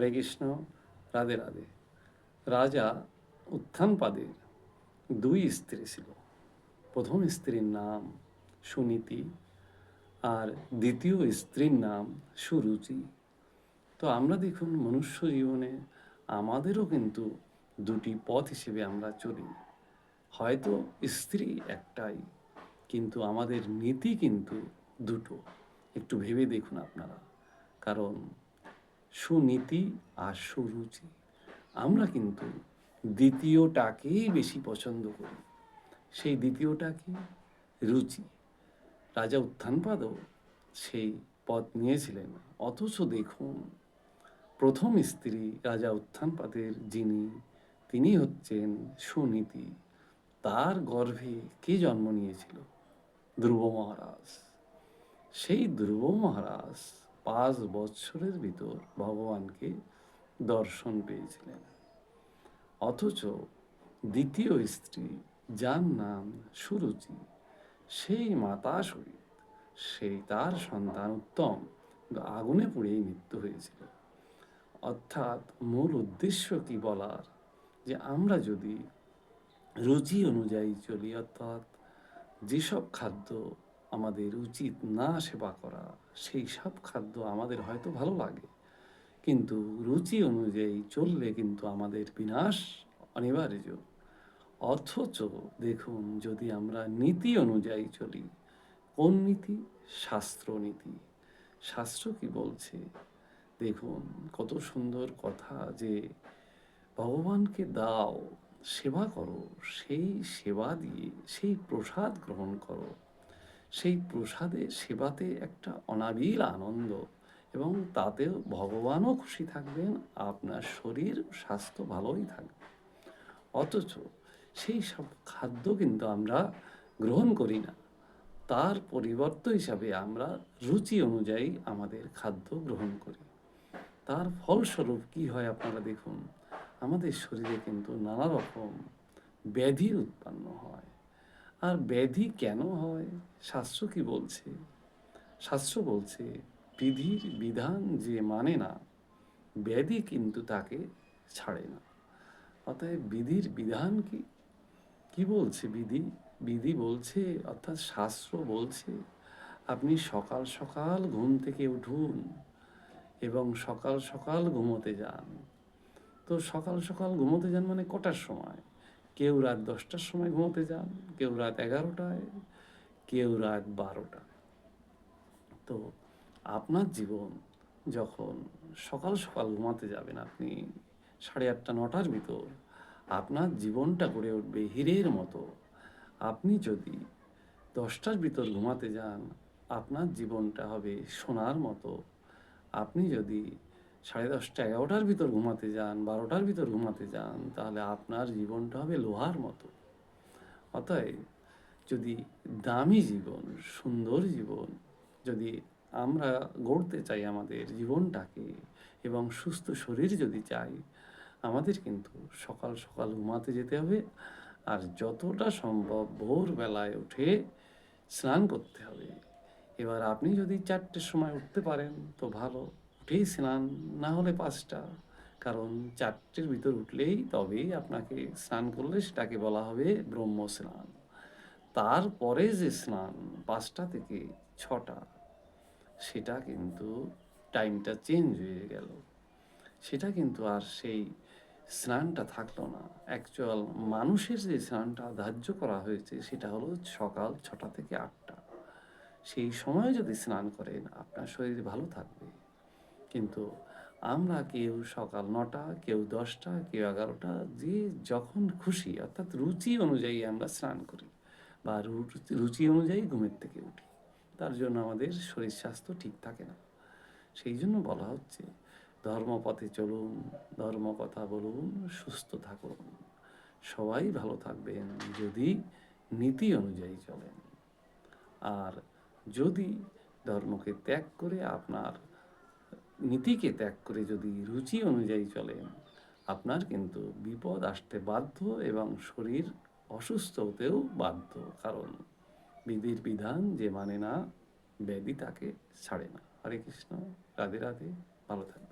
হরে কৃষ্ণ, রাধে রাধে। রাজা উত্থানপাদের দুই স্ত্রী ছিল। প্রথম স্ত্রীর নাম সুনীতি আর দ্বিতীয় স্ত্রীর নাম সুরুচি। তো আমরা দেখুন, মনুষ্য জীবনে আমাদেরও কিন্তু দুটি পথ হিসেবে আমরা চলি। হয়তো স্ত্রী একটাই, কিন্তু আমাদের নীতি কিন্তু দুটো। একটু ভেবে দেখুন আপনারা। কারণ সুনীতি আর সুরুচি। আমরা কিন্তু দ্বিতীয়টাকেই বেশি পছন্দ করি। সেই দ্বিতীয়টা কি? রুচি। রাজা উত্থানপাদও সেই পথ নিয়েছিলেন। অথচ দেখুন, প্রথম স্ত্রী রাজা উত্থানপাদের যিনি, তিনি হচ্ছেন সুনীতি। তার গর্ভে কে জন্ম নিয়েছিল? ধ্রুব মহারাজ। সেই ধ্রুব মহারাজ পাঁচ বৎসরের ভিতর ভগবানকে দর্শন পেয়েছিলেন। অথচ দ্বিতীয় স্ত্রী যার নাম সুরুচি, সেই মাতা সহিত সেই তার সন্তান উত্তম আগুনে পুড়েই মৃত্যু হয়েছিল। অর্থাৎ মূল উদ্দেশ্য কি বলার? যে আমরা যদি রুচি অনুযায়ী চলি, অর্থাৎ যেসব খাদ্য আমাদের উচিত না সেবা করা, সেই সব খাদ্য আমাদের হয়তো ভালো লাগে। কিন্তু রুচি অনুযায়ী চললে কিন্তু আমাদের বিনাশ অনিবার্য। অথচ দেখুন, যদি আমরা নীতি অনুযায়ী চলি, কোন নীতি? শাস্ত্র নীতি। শাস্ত্র কি বলছে? দেখুন, কত সুন্দর কথা যে, ভগবানকে দাও, সেবা করো, সেই সেবা দিয়ে, সেই প্রসাদ গ্রহণ করো। সেই প্রসাদে, সেবাতে একটা অনাবিল আনন্দ এবং তাতেও ভগবানও খুশি থাকবেন, আপনার শরীর, স্বাস্থ্য ভালোই থাকবে। অথচ সেই সব খাদ্য কিন্তু আমরা গ্রহণ করি না। তার পরিবর্ত হিসাবে আমরা রুচি অনুযায়ী আমাদের খাদ্য গ্রহণ করি। তার ফলস্বরূপ কি হয় আপনারা দেখুন, আমাদের শরীরে কিন্তু নানা রকম ব্যাধির উৎপন্ন হয়। আর ব্যাধি কেন হয়? শাস্ত্র কি বলছে? শাস্ত্র বলছে, বিধির বিধান যে মানে না, ব্যাধি কিন্তু তাকে ছাড়ে না। অতএব বিধির বিধান কি? কি বলছে বিধি? বিধি বলছে, অর্থাৎ শাস্ত্র বলছে, আপনি সকাল সকাল ঘুম থেকে উঠুন এবং সকাল সকাল ঘুমোতে যান। তো সকাল সকাল ঘুমোতে যান মানে কটার সময়? কেউ রাত দশটার সময় ঘুমোতে যান, কেউ রাত এগারোটায়, কেউ রাত বারোটায়। তো আপনার জীবন যখন সকাল সকাল ঘুমাতে যাবেন আপনি সাড়ে আটটা, নটার ভিতর, আপনার জীবনটা গড়ে উঠবে হীরের মতো। আপনি যদি দশটার ভিতর ঘুমাতে যান, আপনার জীবনটা হবে সোনার মতো। আপনি যদি সাড়ে দশটা এগারোটার ভিতর ঘুমাতে যান, বারোটার ভিতর ঘুমাতে যান, তাহলে আপনার জীবনটা হবে লোহার মতো। অতএব যদি দামি জীবন, সুন্দর জীবন, যদি আমরা গড়তে চাই আমাদের জীবনটাকে এবং সুস্থ শরীর যদি চাই, আমাদের কিন্তু সকাল সকাল ঘুমাতে যেতে হবে আর যতটা সম্ভব ভোরবেলায় উঠে স্নান করতে হবে। এবার আপনি যদি চারটের সময় উঠতে পারেন, তো ভালো। উঠেই স্নান না হলে পাঁচটা। কারণ চারটের ভিতর উঠলেই তবেই আপনাকে স্নান করলে সেটাকে বলা হবে ব্রহ্ম স্নান তারপরে যে স্নান, পাঁচটা থেকে ছটা, সেটা কিন্তু টাইমটা চেঞ্জ হয়ে গেল। সেটা কিন্তু আর সেই স্নানটা থাকল না। অ্যাকচুয়াল মানুষের যে স্নানটা ধার্য করা হয়েছে, সেটা হলো সকাল ছটা থেকে আটটা। সেই সময় যদি স্নান করেন, আপনার শরীর ভালো থাকবে। কিন্তু আমরা কেউ সকাল নটা, কেউ দশটা, কেউ এগারোটা, যে যখন খুশি, অর্থাৎ রুচি অনুযায়ী আমরা স্নান করি বা রুচি অনুযায়ী ঘুমের থেকে উঠি, তার জন্য আমাদের শরীর স্বাস্থ্য ঠিক থাকে না। সেই জন্য বলা হচ্ছে, ধর্মপথে চলুন ধর্ম কথা বলুন, সুস্থ থাকুন, সবাই ভালো থাকবেন যদি নীতি অনুযায়ী চলেন। আর যদি ধর্মকে ত্যাগ করে আপনার নীতিকে ত্যাগ করে যদি রুচি অনুযায়ী চলেন, আপনার কিন্তু বিপদ আসতে বাধ্য এবং শরীর অসুস্থ হতেও বাধ্য। কারণ বিধির বিধান যে মানে না, ব্যাধি তাকে ছাড়ে না। হরে কৃষ্ণ, রাধে রাধে, ভালো থাকবে